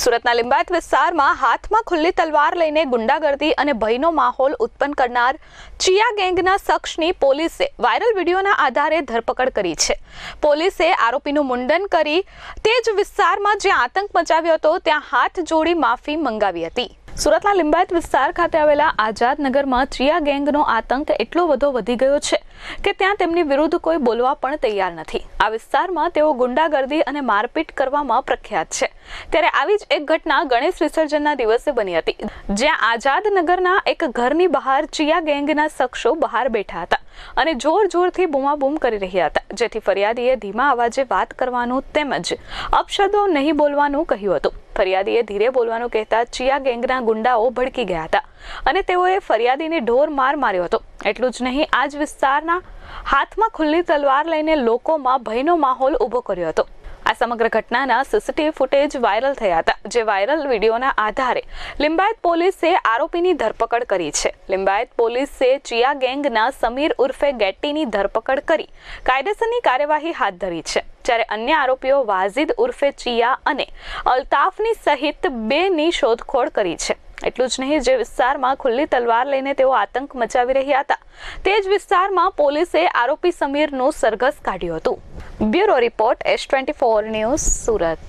સુરતના લિંબાયત વિસ્તારમાં હાથમાં ખુલ્લી તલવાર લઈને ગુંડાગર્દી અને ભયનો માહોલ ઉત્પન્ન કરનાર ચિયા ગેંગના શખ્સની પોલીસે વાયરલ વિડીયોના આધારે ધરપકડ કરી છે. પોલીસે આરોપીનું મુંડન કરી તે જ વિસ્તારમાં જ્યાં આતંક મચાવ્યો હતો, ત્યાં હાથ જોડી માફી મંગાવી હતી. સુરતના લિંબાયત વિસ્તાર ખાતે આવેલા આઝાદનગરમાં ચિયા ગેંગનો આતંક એટલો બધો વધી ગયો છે કે ત્યાં તેમની વિરુદ્ધ કોઈ બોલવા પણ તૈયાર નથી. આ વિસ્તારમાં તેઓ ગુંડાગર્દી અને મારપીટ કરવામાં પ્રખ્યાત છે. ત્યારે આવી જ એક ઘટના ગણેશ વિસર્જનના દિવસે બની હતી. જ્યાં આઝાદનગરના એક ઘરની બહાર ચિયા ગેંગના શખ્સો બહાર બેઠા હતા અને જોર જોરથી બૂમાબૂમ કરી રહ્યા હતા. જેથી ફરિયાદીએ ધીમા અવાજે વાત કરવાનું તેમજ અપશબ્દો નહીં બોલવાનું કહ્યું હતું. ફરિયાદીએ ધીરે બોલવાનું કહેતા ચિયા ગેંગના ગુંડાઓ ભડકી ગયા હતા અને તેઓએ ફરિયાદીને ઢોર માર માર્યો હતો. એટલું જ નહીં આ જ વિસ્તારના હાથમાં ખુલ્લી તલવાર લઈને લોકોમાં ભયનો માહોલ ઊભો કર્યો હતો. આ સમગ્ર ઘટનાના સીસીટીવી ફૂટેજ વાયરલ થયા હતા, જે વાયરલ વિડીયોના આધારે લિંબાયત પોલીસે આરોપીની ધરપકડ કરી છે. લિંબાયત પોલીસે ચિયા ગેંગના સમીર ઉર્ફે ગેટ્ટીની ધરપકડ કરી કાયદેસરની કાર્યવાહી હાથ ધરી છે. જ્યારે અન્ય આરોપીઓ વાઝિદ ઉર્ફે ચિયા અને અલ્તાફની સહિત બેની શોધખોળ કરી છે. એટલું જ નહીં, જે વિસ્તારમાં ખુલ્લી તલવાર લઈને તેઓ આતંક મચાવી રહ્યા હતા, તે જ વિસ્તારમાં પોલીસે આરોપી સમીરનું સરઘસ કાઢ્યું હતું. Bureau report, S twenty four news Surat.